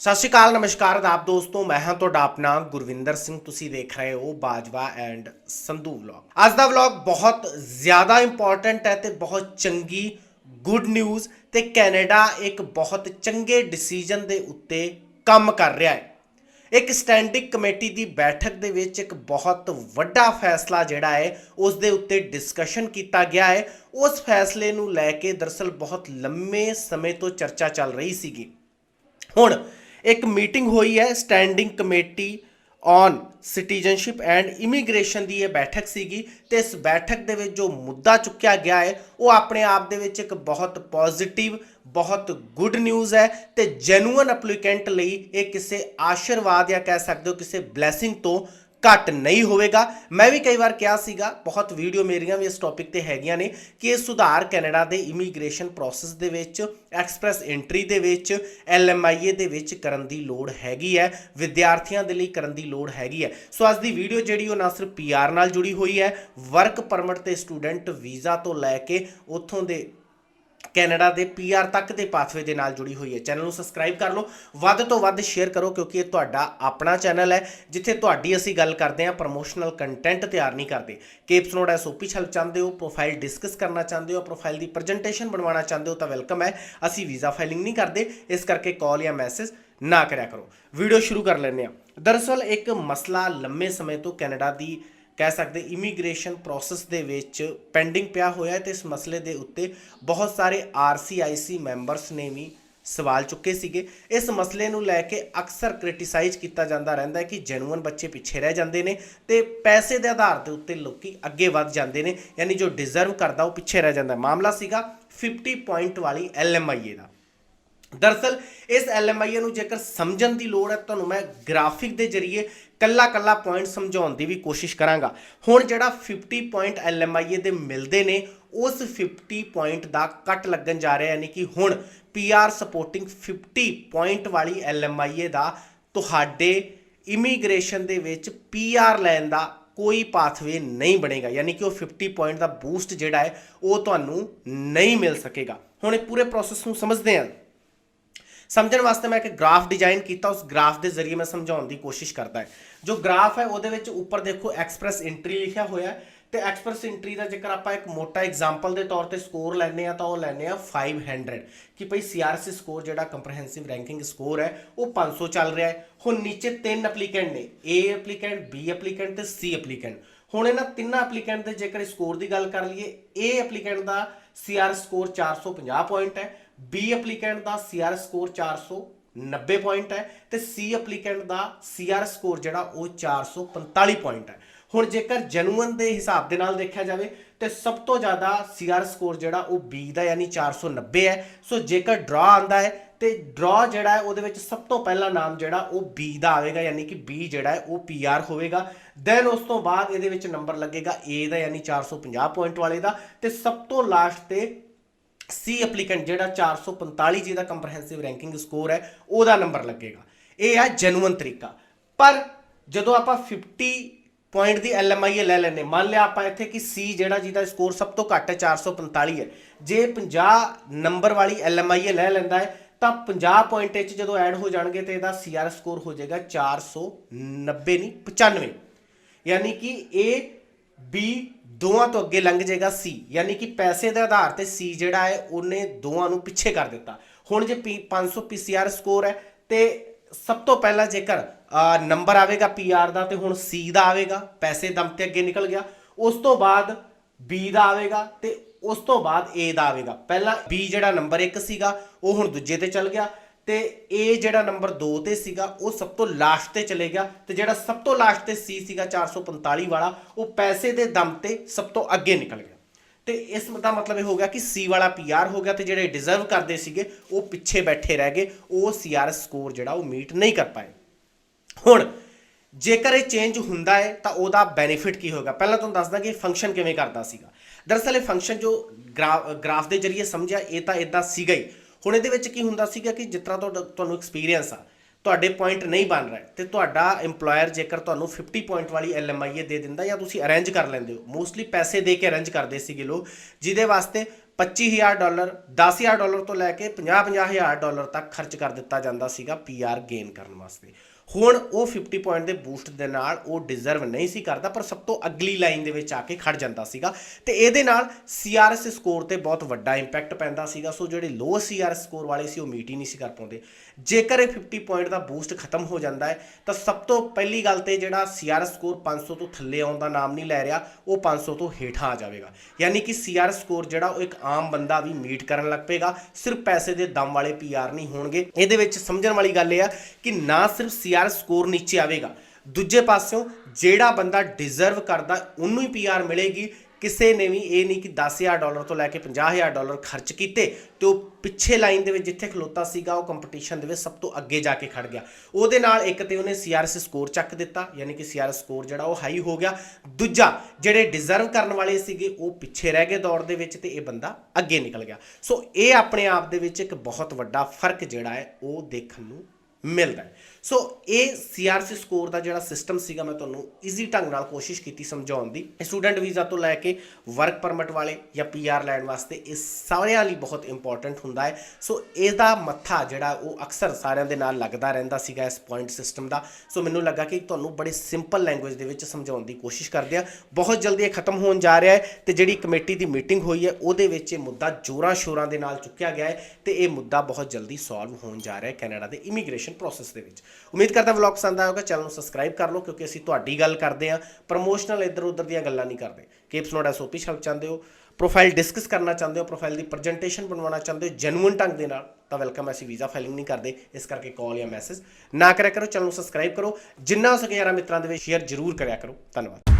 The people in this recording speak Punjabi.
ਸਤਿ ਸ਼੍ਰੀ ਅਕਾਲ, ਨਮਸਕਾਰ ਆਪ ਦੋਸਤੋ, ਮੈਂ ਹਾਂ ਤੁਹਾਡਾ ਆਪਣਾ ਗੁਰਵਿੰਦਰ ਸਿੰਘ। ਤੁਸੀਂ ਦੇਖ ਰਹੇ ਹੋ ਬਾਜਵਾ ਐਂਡ ਸੰਧੂ ਵਲੌਗ। ਅੱਜ ਦਾ ਵਲੌਗ ਬਹੁਤ ਜ਼ਿਆਦਾ ਇੰਪੋਰਟੈਂਟ ਹੈ ਤੇ ਬਹੁਤ ਚੰਗੀ ਗੁੱਡ ਨਿਊਜ਼ ਤੇ ਕੈਨੇਡਾ ਇੱਕ ਬਹੁਤ ਚੰਗੇ ਡਿਸੀਜਨ ਦੇ ਉੱਤੇ ਕੰਮ ਕਰ ਰਿਹਾ ਹੈ। ਇੱਕ ਸਟੈਂਡਿੰਗ ਕਮੇਟੀ ਦੀ ਬੈਠਕ ਦੇ ਵਿੱਚ ਇੱਕ ਬਹੁਤ ਵੱਡਾ ਫੈਸਲਾ ਜਿਹੜਾ ਹੈ, ਉਸ ਦੇ ਉੱਤੇ ਡਿਸਕਸ਼ਨ ਕੀਤਾ ਗਿਆ ਹੈ। ਉਸ ਫੈਸਲੇ ਨੂੰ ਲੈ ਕੇ ਦਰਸਲ ਬਹੁਤ ਲੰਮੇ ਸਮੇਂ ਤੋਂ ਚਰਚਾ ਚੱਲ ਰਹੀ ਸੀਗੀ। ਹੁਣ ਇੱਕ ਮੀਟਿੰਗ ਹੋਈ ਹੈ, standing committee on citizenship and immigration ਦੀ ਇਹ ਬੈਠਕ ਸੀਗੀ ਤੇ ਇਸ ਬੈਠਕ ਦੇ ਵਿੱਚ ਜੋ ਮੁੱਦਾ ਚੁੱਕਿਆ ਗਿਆ ਹੈ, ਉਹ ਆਪਣੇ ਆਪ ਦੇ ਵਿੱਚ ਇੱਕ ਬਹੁਤ ਪੋਜ਼ਿਟਿਵ ਬਹੁਤ ਗੁੱਡ ਨਿਊਜ਼ ਹੈ ਤੇ ਜੈਨੂਅਨ ਐਪਲੀਕੈਂਟ ਲਈ ਇਹ ਕਿਸੇ ਆਸ਼ੀਰਵਾਦ ਜਾਂ ਕਹਿ ਸਕਦੇ ਹੋ ਕਿਸੇ ਬਲੇਸਿੰਗ ਤੋਂ ਘੱਟ ਨਹੀਂ ਹੋਵੇਗਾ। ਮੈਂ ਵੀ ਕਈ ਵਾਰ ਕਿਹਾ ਸੀਗਾ, ਬਹੁਤ ਵੀਡੀਓ ਮੇਰੀਆਂ ਵੀ ਇਸ ਟੌਪਿਕ ਤੇ ਹੈਗੀਆਂ ਨੇ ਕਿ ਇਹ ਸੁਧਾਰ ਕੈਨੇਡਾ ਦੇ ਇਮੀਗ੍ਰੇਸ਼ਨ ਪ੍ਰੋਸੈਸ ਦੇ ਵਿੱਚ ਐਕਸਪ੍ਰੈਸ ਐਂਟਰੀ ਦੇ ਵਿੱਚ ਐਲਐਮਆਈਏ ਦੇ ਵਿੱਚ ਕਰਨ ਦੀ ਲੋੜ ਹੈਗੀ ਹੈ, ਵਿਦਿਆਰਥੀਆਂ ਦੇ ਲਈ ਕਰਨ ਦੀ ਲੋੜ ਹੈਗੀ ਹੈ। ਸੋ ਅੱਜ ਦੀ ਵੀਡੀਓ ਜਿਹੜੀ ਉਹ ਨਾ ਸਿਰਫ ਪੀਆਰ ਨਾਲ ਜੁੜੀ ਹੋਈ ਹੈ ਵਰਕ ਪਰਮਿਟ ਤੇ ਸਟੂਡੈਂਟ ਵੀਜ਼ਾ ਤੋਂ ਲੈ ਕੇ ਉੱਥੋਂ ਦੇ ਕੈਨੇਡਾ ਦੇ ਪੀਆਰ ਤੱਕ ਦੇ ਪਾਥਵੇ ਦੇ ਨਾਲ ਜੁੜੀ ਹੋਈ ਹੈ। ਚੈਨਲ ਨੂੰ ਸਬਸਕ੍ਰਾਈਬ ਕਰ ਲਓ। ਵੱਧ ਤੋਂ ਵੱਧ ਸ਼ੇਅਰ ਕਰੋ, ਕਿਉਂਕਿ ਇਹ ਤੁਹਾਡਾ ਆਪਣਾ ਚੈਨਲ ਹੈ, ਜਿੱਥੇ ਤੁਹਾਡੀ ਅਸੀਂ ਗੱਲ ਕਰਦੇ ਹਾਂ ਪ੍ਰੋਮੋਸ਼ਨਲ ਕੰਟੈਂਟ ਤਿਆਰ ਨਹੀਂ ਕਰਦੇ। ਕੇਪਸ ਨੋਡ ਐਸਓਪੀ ਛਲ ਚਾਹੁੰਦੇ ਹੋ ਪ੍ਰੋਫਾਈਲ ਡਿਸਕਸ ਕਰਨਾ ਚਾਹੁੰਦੇ ਹੋ ਪ੍ਰੋਫਾਈਲ ਦੀ ਪ੍ਰੈਜੈਂਟੇਸ਼ਨ ਬਣਵਾਉਣਾ ਚਾਹੁੰਦੇ ਹੋ, ਤਾਂ ਵੈਲਕਮ ਹੈ। ਅਸੀਂ ਵੀਜ਼ਾ ਫਾਈਲਿੰਗ ਨਹੀਂ ਕਰਦੇ, ਇਸ ਕਰਕੇ ਕਾਲ ਜਾਂ ਮੈਸੇਜ ਨਾ ਕਰਿਆ ਕਰੋ। ਵੀਡੀਓ ਸ਼ੁਰੂ ਕਰ ਲੈਂਦੇ ਹਾਂ। ਦਰਅਸਲ ਇੱਕ ਮਸਲਾ ਲੰਮੇ ਸਮੇਂ ਤੋਂ ਕੈਨੇਡਾ ਦੀ ਕਹਿ ਸਕਦੇ ਇਮੀਗ੍ਰੇਸ਼ਨ ਪ੍ਰੋਸੈਸ ਦੇ ਵਿੱਚ ਪੈਂਡਿੰਗ ਪਿਆ ਹੋਇਆ ਹੈ ਤੇ ਇਸ ਮਸਲੇ ਦੇ ਉੱਤੇ ਬਹੁਤ ਸਾਰੇ ਆਰਸੀਆਈਸੀ ਮੈਂਬਰਸ ਨੇ ਵੀ ਸਵਾਲ ਚੁੱਕੇ ਸੀਗੇ। ਇਸ ਮਸਲੇ ਨੂੰ ਲੈ ਕੇ ਅਕਸਰ ਕ੍ਰਿਟਿਸਾਈਜ਼ ਕੀਤਾ ਜਾਂਦਾ ਰਹਿੰਦਾ ਹੈ ਕਿ ਜੈਨੂਅਨ ਬੱਚੇ ਪਿੱਛੇ ਰਹਿ ਜਾਂਦੇ ਨੇ ਤੇ ਪੈਸੇ ਦੇ ਆਧਾਰ ਦੇ ਉੱਤੇ ਲੋਕੀ ਅੱਗੇ ਵੱਧ ਜਾਂਦੇ ਨੇ, ਯਾਨੀ ਜੋ ਡਿਜ਼ਰਵ ਕਰਦਾ ਉਹ ਪਿੱਛੇ ਰਹਿ ਜਾਂਦਾ ਮਾਮਲਾ ਸੀਗਾ 50 ਪੁਆਇੰਟ ਵਾਲੀ ਐਲਐਮਆਈਏ ਦਾ। ਦਰਅਸਲ ਇਸ ਐਲਐਮਆਈਏ ਨੂੰ ਜੇਕਰ ਸਮਝਣ ਦੀ ਲੋੜ ਹੈ, ਤੁਹਾਨੂੰ ਮੈਂ ਗ੍ਰਾਫਿਕ ਦੇ ਜ਼ਰੀਏ ਕੱਲਾ ਕੱਲਾ ਪੁਆਇੰਟ ਸਮਝਾਉਣ ਦੀ ਵੀ ਕੋਸ਼ਿਸ਼ ਕਰਾਂਗਾ। ਹੁਣ ਜਿਹੜਾ 50 ਪੁਆਇੰਟ ਐਲਐਮਆਈਏ ਦੇ ਮਿਲਦੇ ਨੇ, ਉਸ 50 ਪੁਆਇੰਟ ਦਾ ਕੱਟ ਲੱਗਣ ਜਾ ਰਿਹਾ, ਯਾਨੀ ਕਿ ਹੁਣ ਪੀਆਰ ਸਪੋਰਟਿੰਗ 50 ਪੁਆਇੰਟ ਵਾਲੀ ਐਲਐਮਆਈਏ ਦਾ ਤੁਹਾਡੇ ਇਮੀਗ੍ਰੇਸ਼ਨ ਦੇ ਵਿੱਚ ਪੀਆਰ ਲੈਣ ਦਾ ਕੋਈ ਪਾਥਵੇ ਨਹੀਂ ਬਣੇਗਾ। ਯਾਨੀ ਕਿ ਉਹ 50 ਪੁਆਇੰਟ ਦਾ ਬੂਸਟ ਜਿਹੜਾ ਹੈ, ਉਹ ਤੁਹਾਨੂੰ ਨਹੀਂ ਮਿਲ ਸਕੇਗਾ। ਹੁਣ ਇਹ ਪੂਰੇ ਪ੍ਰੋਸੈਸ ਨੂੰ ਸਮਝਦੇ ਹਾਂ। ਸਮਝਣ ਵਾਸਤੇ ਮੈਂ ਇੱਕ ਗ੍ਰਾਫ ਡਿਜ਼ਾਈਨ ਕੀਤਾ, ਉਸ ਗ੍ਰਾਫ ਦੇ ਜ਼ਰੀਏ ਮੈਂ ਸਮਝਾਉਣ ਦੀ ਕੋਸ਼ਿਸ਼ ਕਰਦਾ ਹੈ। ਜੋ ਗ੍ਰਾਫ ਹੈ, ਉਹਦੇ ਵਿੱਚ ਉੱਪਰ ਦੇਖੋ ਐਕਸਪ੍ਰੈਸ ਐਂਟਰੀ ਲਿਖਿਆ ਹੋਇਆ ਹੈ ਤੇ ਐਕਸਪ੍ਰੈਸ ਐਂਟਰੀ ਦਾ ਜੇਕਰ ਆਪਾਂ ਇੱਕ ਮੋਟਾ ਐਗਜ਼ਾਮਪਲ ਦੇ ਤੌਰ ਤੇ ਸਕੋਰ ਲੈਣੇ ਆ ਤਾਂ ਉਹ ਲੈਣੇ ਆ 500 ਕਿ ਭਈ ਸੀਆਰਸੀ ਸਕੋਰ ਜਿਹੜਾ ਕੰਪਰੀਹੈਂਸਿਵ ਰੈਂਕਿੰਗ ਸਕੋਰ ਹੈ, ਉਹ 500 ਚੱਲ ਰਿਹਾ ਹੈ। ਹੁਣ ਨੀਚੇ ਤਿੰਨ ਐਪਲੀਕੈਂਟ ਨੇ, A ਐਪਲੀਕੈਂਟ B ਐਪਲੀਕੈਂਟ ਤੇ C ਐਪਲੀਕੈਂਟ ਹੁਣ ਇਹਨਾਂ ਤਿੰਨਾਂ ਐਪਲੀਕੈਂਟ ਦੇ ਜੇਕਰ ਸਕੋਰ ਦੀ ਗੱਲ ਕਰ ਲਈਏ, A ਐਪਲੀਕੈਂਟ ਦਾ CR ਸਕੋਰ 450 ਪੁਆਇੰਟ ਹੈ ਬੀ ਐਪਲੀਕੈਂਟ ਦਾ CR ਸਕੋਰ 490 ਪੁਆਇੰਟ ਹੈ ਤੇ ਸੀ ਐਪਲੀਕੈਂਟ ਦਾ CR ਸਕੋਰ ਜਿਹੜਾ ਉਹ 445 ਪੁਆਇੰਟ ਹੈ। ਹੁਣ ਜੇਕਰ ਜੈਨੂਇਨ ਦੇ ਹਿਸਾਬ ਦੇ ਨਾਲ ਦੇਖਿਆ ਜਾਵੇ ਤੇ ਸਭ ਤੋਂ ਜ਼ਿਆਦਾ CR ਸਕੋਰ ਜਿਹੜਾ ਉਹ ਬੀ ਦਾ ਯਾਨੀ 490 ਹੈ। ਸੋ ਜੇਕਰ ਡਰਾ ਆਂਦਾ ਹੈ ਤੇ ਡਰਾ ਜਿਹੜਾ ਹੈ ਉਹਦੇ ਵਿੱਚ ਸਭ ਤੋਂ ਪਹਿਲਾ ਨਾਮ ਜਿਹੜਾ ਉਹ B ਦਾ ਆਵੇਗਾ, ਯਾਨੀ ਕਿ B ਜਿਹੜਾ ਹੈ ਉਹ PR ਹੋਵੇਗਾ। ਦੈਨ ਉਸ ਤੋਂ ਬਾਅਦ ਇਹਦੇ ਵਿੱਚ ਨੰਬਰ ਲੱਗੇਗਾ A ਦਾ ਯਾਨੀ 450 ਪੁਆਇੰਟ ਵਾਲੇ ਦਾ ਤੇ ਸਭ ਤੋਂ ਲਾਸਟ ਤੇ ਸੀ ਐਪਲੀਕੈਂਟ ਜਿਹੜਾ 445 ਜਿਹਦਾ ਕੰਪਰੀਹੈਂਸਿਵ ਰੈਂਕਿੰਗ ਸਕੋਰ ਹੈ, ਉਹਦਾ ਨੰਬਰ ਲੱਗੇਗਾ। ਇਹ ਹੈ ਜੈਨੂਇਨ ਤਰੀਕਾ। ਪਰ ਜਦੋਂ ਆਪਾਂ 50 ਪੁਆਇੰਟ ਦੀ ਐਲਐਮਆਈਏ ਲੈ ਲੈਨੇ ਮੰਨ ਲਿਆ ਆਪਾਂ ਇੱਥੇ ਕਿ ਸੀ ਜਿਹੜਾ ਜਿਹਦਾ ਸਕੋਰ ਸਭ ਤੋਂ ਘੱਟ ਹੈ 445 ਹੈ। ਜੇ 50 ਨੰਬਰ ਵਾਲੀ ਐਲਐਮਆਈਏ ਲੈ ਲੈਂਦਾ ਹੈ, ਤਾਂ 50 ਪੁਆਇੰਟ ਵਿੱਚ ਜਦੋਂ ਐਡ ਹੋ ਜਾਣਗੇ ਤੇ ਇਹਦਾ ਸੀਆਰ ਸਕੋਰ ਹੋ ਜਾਏਗਾ 490 ਨਹੀਂ 95 ਯਾਨੀ ਕਿ ਇਹ ਬੀ ਦੋਵਾਂ ਤੋਂ ਅੱਗੇ ਲੰਘ ਜਾਏਗਾ ਸੀ ਯਾਨੀ ਕਿ ਪੈਸੇ ਦੇ ਆਧਾਰ ਤੇ ਸੀ ਜਿਹੜਾ ਹੈ, ਉਹਨੇ ਦੋਵਾਂ ਨੂੰ ਪਿੱਛੇ ਕਰ ਦਿੱਤਾ। ਹੁਣ ਜੇ P 500 PCR ਸਕੋਰ ਹੈ, ਤੇ ਸਭ ਤੋਂ ਪਹਿਲਾਂ ਜੇਕਰ ਨੰਬਰ ਆਵੇਗਾ PR ਦਾ, ਤੇ ਹੁਣ ਸੀ ਦਾ ਆਵੇਗਾ, ਪੈਸੇ ਦਮ ਤੇ ਅੱਗੇ ਨਿਕਲ ਗਿਆ। ਉਸ ਤੋਂ ਬਾਅਦ ਬੀ ਦਾ ਆਵੇਗਾ, ਤੇ ਉਸ ਤੋਂ ਬਾਅਦ ਏ ਦਾ ਆਵੇਗਾ। ਪਹਿਲਾਂ ਬੀ ਜਿਹੜਾ ਨੰਬਰ 1 ਸੀਗਾ, ਉਹ ਹੁਣ ਦੂਜੇ ਤੇ ਚੱਲ ਗਿਆ। ਤੇ ਇਹ ਜਿਹੜਾ ਨੰਬਰ 2 ਤੇ ਸੀਗਾ, ਉਹ ਸਭ ਤੋਂ ਲਾਸਟ ਤੇ ਚਲੇ ਗਿਆ ਤੇ ਜਿਹੜਾ ਸਭ ਤੋਂ ਲਾਸਟ ਤੇ C ਸੀਗਾ 445 ਵਾਲਾ, ਉਹ ਪੈਸੇ ਦੇ ਦਮ ਤੇ ਸਭ ਤੋਂ ਅੱਗੇ ਨਿਕਲ ਗਿਆ। ਤੇ ਇਸ ਦਾ ਮਤਲਬ ਇਹ ਹੋ ਗਿਆ ਕਿ ਸੀ ਵਾਲਾ PR ਹੋ ਗਿਆ ਤੇ ਜਿਹੜੇ ਡਿਜ਼ਰਵ ਕਰਦੇ ਸੀਗੇ, ਉਹ ਪਿੱਛੇ ਬੈਠੇ ਰਹਿ ਗਏ, ਉਹ CR ਸਕੋਰ ਜਿਹੜਾ ਉਹ ਮੀਟ ਨਹੀਂ ਕਰ ਪਾਏ। ਹੁਣ, ਜੇਕਰ ਇਹ ਚੇਂਜ ਹੁੰਦਾ ਹੈ, ਤਾਂ ਉਹਦਾ ਬੈਨੀਫਿਟ ਕੀ ਹੋਗਾ ਪਹਿਲਾਂ ਤੁਹਾਨੂੰ ਦੱਸਦਾ ਕਿ ਫੰਕਸ਼ਨ ਕਿਵੇਂ ਕਰਦਾ ਸੀਗਾ। ਦਰਅਸਲ ਇਹ ਫੰਕਸ਼ਨ ਜੋ ਗ੍ਰਾਫ ਦੇ ਜ਼ਰੀਏ ਸਮਝਿਆ, ਇਹ ਤਾਂ ਇਦਾਂ ਸੀਗਾ ਹੀ। ਹੁਣ ਇਹਦੇ ਵਿੱਚ ਕੀ ਹੁੰਦਾ ਸੀਗਾ ਕਿ ਜਿਸ ਤਰ੍ਹਾਂ ਤੁਹਾਡਾ ਤੁਹਾਨੂੰ ਐਕਸਪੀਰੀਅੰਸ ਆ, ਤੁਹਾਡੇ ਪੁਆਇੰਟ ਨਹੀਂ ਬਣ ਰਹੇ, ਤੇ ਤੁਹਾਡਾ EMPLOYER ਜੇਕਰ ਤੁਹਾਨੂੰ 50 ਪੁਆਇੰਟ ਵਾਲੀ LMIA ਦੇ ਦਿੰਦਾ ਜਾਂ ਤੁਸੀਂ ਅਰੇਂਜ ਕਰ ਲੈਂਦੇ ਹੋ। ਮੋਸਟਲੀ ਪੈਸੇ ਦੇ ਕੇ ਅਰੇਂਜ ਕਰਦੇ ਸੀਗੇ ਲੋਕ, ਜਿਹਦੇ ਵਾਸਤੇ 25000 ਡਾਲਰ 10000 ਡਾਲਰ ਤੋਂ ਲੈ ਕੇ 50-50000 ਡਾਲਰ ਤੱਕ ਖਰਚ ਕਰ ਦਿੱਤਾ ਜਾਂਦਾ ਸੀਗਾ ਪੀਆਰ ਗੇਨ ਕਰਨ ਵਾਸਤੇ। ਹੁਣ ਉਹ 50 ਪੁਆਇੰਟ ਦੇ ਬੂਸਟ ਦੇ ਨਾਲ ਉਹ ਡਿਜ਼ਰਵ ਨਹੀਂ ਸੀ ਕਰਦਾ, ਪਰ ਸਭ ਤੋਂ ਅਗਲੀ ਲਾਈਨ ਦੇ ਵਿੱਚ ਆ ਕੇ ਖੜ ਜਾਂਦਾ ਸੀਗਾ। ਤੇ ਇਹਦੇ ਨਾਲ ਸੀਆਰਐਸ ਸਕੋਰ ਤੇ ਬਹੁਤ ਵੱਡਾ ਇੰਪੈਕਟ ਪੈਂਦਾ ਸੀਗਾ। ਸੋ ਜਿਹੜੇ ਲੋ ਸੀਆਰਐਸ ਸਕੋਰ ਵਾਲੇ ਸੀ, ਉਹ ਮੀਟ ਹੀ ਨਹੀਂ ਸੀ ਕਰ ਪਾਉਂਦੇ। ਜੇਕਰ ਇਹ 50 ਪੁਆਇੰਟ ਦਾ ਬੂਸਟ ਖਤਮ ਹੋ ਜਾਂਦਾ ਹੈ, ਤਾਂ ਸਭ ਤੋਂ ਪਹਿਲੀ ਗੱਲ ਤੇ ਜਿਹੜਾ ਸੀਆਰਐਸ ਸਕੋਰ 500 ਤੋਂ ਥੱਲੇ ਆਉਣ ਦਾ ਨਾਮ ਨਹੀਂ ਲੈ ਰਿਹਾ, ਉਹ 500 ਤੋਂ ਹੇਠਾਂ ਆ ਜਾਵੇਗਾ। ਯਾਨੀ ਕਿ ਸੀਆਰਐਸ ਸਕੋਰ ਜਿਹੜਾ, ਉਹ ਇੱਕ ਆਮ ਬੰਦਾ ਵੀ ਮੀਟ ਕਰਨ ਲੱਗ ਪਏਗਾ। ਸਿਰਫ ਪੈਸੇ ਦੇ ਦਮ ਵਾਲੇ ਪੀਆਰ ਨਹੀਂ ਹੋਣਗੇ। ਇਹਦੇ ਵਿੱਚ ਸਮਝਣ ਵਾਲੀ ਗੱਲ ਇਹ ਆ ਕਿ ਨਾ ਸਿਰਫ ਸੀਆਰਐਸ ਸਕੋਰ ਨੀਚੇ ਆਵੇਗਾ। ਦੂਜੇ ਪਾਸਿਓਂ ਜਿਹੜਾ ਬੰਦਾ ਡਿਜ਼ਰਵ ਕਰਦਾ, ਉਹਨੂੰ ਹੀ ਪੀਆਰ ਮਿਲੇਗੀ। ਕਿਸੇ ਨੇ ਵੀ ਇਹ ਨਹੀਂ ਕਿ 10000 ਡਾਲਰ ਤੋਂ ਲੈ ਕੇ 50000 ਡਾਲਰ ਖਰਚ ਕੀਤੇ ਤੇ ਉਹ ਪਿੱਛੇ ਲਾਈਨ ਦੇ ਵਿੱਚ ਜਿੱਥੇ ਖਲੋਤਾ ਸੀਗਾ, ਉਹ ਕੰਪੀਟੀਸ਼ਨ ਦੇ ਵਿੱਚ ਸਭ ਤੋਂ ਅੱਗੇ ਜਾ ਕੇ ਖੜ ਗਿਆ। ਉਹਦੇ ਨਾਲ ਇੱਕ ਤੇ ਉਹਨੇ ਸੀਆਰਐਸ ਸਕੋਰ ਚੱਕ ਦਿੱਤਾ, ਯਾਨੀ ਕਿ ਸੀਆਰਐਸ ਸਕੋਰ ਜਿਹੜਾ ਉਹ ਹਾਈ ਹੋ ਗਿਆ। ਦੂਜਾ, ਜਿਹੜੇ ਡਿਜ਼ਰਵ ਕਰਨ ਵਾਲੇ ਸੀਗੇ, ਉਹ ਪਿੱਛੇ ਰਹਿ ਗਏ ਦੌੜ ਦੇ ਵਿੱਚ ਤੇ ਇਹ ਬੰਦਾ ਅੱਗੇ ਨਿਕਲ ਗਿਆ। ਸੋ ਇਹ ਆਪਣੇ ਆਪ ਦੇ ਵਿੱਚ ਇੱਕ ਬਹੁਤ ਵੱਡਾ ਫ਼ਰਕ ਜਿਹੜਾ ਹੈ, ਉਹ ਦੇਖਣ ਨੂੰ ਮਿਲਦਾ ਸੋ ਇਹ ਸੀਆਰਸੀ ਸਕੋਰ ਦਾ ਜਿਹੜਾ ਸਿਸਟਮ ਸੀਗਾ ਮੈਂ ਤੁਹਾਨੂੰ ਈਜ਼ੀ ਢੰਗ ਨਾਲ ਕੋਸ਼ਿਸ਼ ਕੀਤੀ ਸਮਝਾਉਣ ਦੀ। ਸਟੂਡੈਂਟ ਵੀਜ਼ਾ ਤੋਂ ਲੈ ਕੇ ਵਰਕ ਪਰਮਿਟ ਵਾਲੇ ਜਾਂ ਪੀਆਰ ਲੈਣ ਵਾਸਤੇ ਇਹ ਸਾਰਿਆਂ ਲਈ ਬਹੁਤ ਇੰਪੋਰਟੈਂਟ ਹੁੰਦਾ ਹੈ। ਸੋ ਇਹਦਾ ਮੱਥਾ ਜਿਹੜਾ ਉਹ ਅਕਸਰ ਸਾਰਿਆਂ ਦੇ ਨਾਲ ਲੱਗਦਾ ਰਹਿੰਦਾ ਸੀਗਾ ਇਸ ਪੁਆਇੰਟ ਸਿਸਟਮ ਦਾ। ਸੋ ਮੈਨੂੰ ਲੱਗਾ ਕਿ ਤੁਹਾਨੂੰ ਬੜੇ ਸਿੰਪਲ ਲੈਂਗੁਏਜ ਦੇ ਵਿੱਚ ਸਮਝਾਉਣ ਦੀ ਕੋਸ਼ਿਸ਼ ਕਰਦੇ ਆ ਬਹੁਤ ਜਲਦੀ ਇਹ ਖਤਮ ਹੋਣ ਜਾ ਰਿਹਾ ਹੈ ਤੇ ਜਿਹੜੀ ਕਮੇਟੀ ਦੀ ਮੀਟਿੰਗ ਹੋਈ ਹੈ, ਉਹਦੇ ਵਿੱਚ ਇਹ ਮੁੱਦਾ ਜੋਰਾਂ ਸ਼ੋਰਾਂ ਦੇ ਨਾਲ ਚੁੱਕਿਆ ਗਿਆ ਹੈ ਤੇ ਇਹ ਮੁੱਦਾ ਬਹੁਤ ਜਲਦੀ ਸੋਲਵ ਹੋਣ ਜਾ ਰਿਹਾ ਹੈ ਕੈਨੇਡਾ ਦੇ ਇਮੀਗ੍ਰੇਸ਼ਨ ਪ੍ਰੋਸੈਸ ਦੇ ਵਿੱਚ। ਉਮੀਦ ਕਰਦਾ ਵਲੌਗ ਪਸੰਦ ਆਇਆ ਹੋਗਾ ਚੈਨਲ ਨੂੰ ਸਬਸਕ੍ਰਾਈਬ ਕਰ ਲਓ, ਕਿਉਂਕਿ ਅਸੀਂ ਤੁਹਾਡੀ ਗੱਲ ਕਰਦੇ ਹਾਂ ਪ੍ਰਮੋਸ਼ਨਲ ਇੱਧਰ ਉੱਧਰ ਦੀਆਂ ਗੱਲਾਂ ਨਹੀਂ ਕਰਦੇ। ਕੇਪਸ ਨੋਟ ਐਸਓਪੀ ਹੈਲਪ ਚਾਹੁੰਦੇ ਹੋ ਪ੍ਰੋਫਾਈਲ ਡਿਸਕਸ ਕਰਨਾ ਚਾਹੁੰਦੇ ਹੋ ਪ੍ਰੋਫਾਈਲ ਦੀ ਪ੍ਰੈਜੈਂਟੇਸ਼ਨ ਬਣਵਾਉਣਾ ਚਾਹੁੰਦੇ ਹੋ ਜੈਨੂਇਨ ਢੰਗ ਦੇ ਨਾਲ, ਤਾਂ ਵੈਲਕਮ ਅਸੀਂ ਵੀਜ਼ਾ ਫਾਈਲਿੰਗ ਨਹੀਂ ਕਰਦੇ, ਇਸ ਕਰਕੇ ਕਾਲ ਜਾਂ ਮੈਸੇਜ ਨਾ ਕਰਿਆ ਕਰੋ ਚੈਨਲ ਨੂੰ ਸਬਸਕ੍ਰਾਈਬ ਕਰੋ, ਜਿੰਨਾ ਹੋ ਸਕੇ ਯਾਰਾਂ ਮਿੱਤਰਾਂ ਦੇ ਵਿੱਚ ਸ਼ੇਅਰ ਜ਼ਰੂਰ ਕਰਿਆ ਕਰੋ। ਧੰਨਵਾਦ।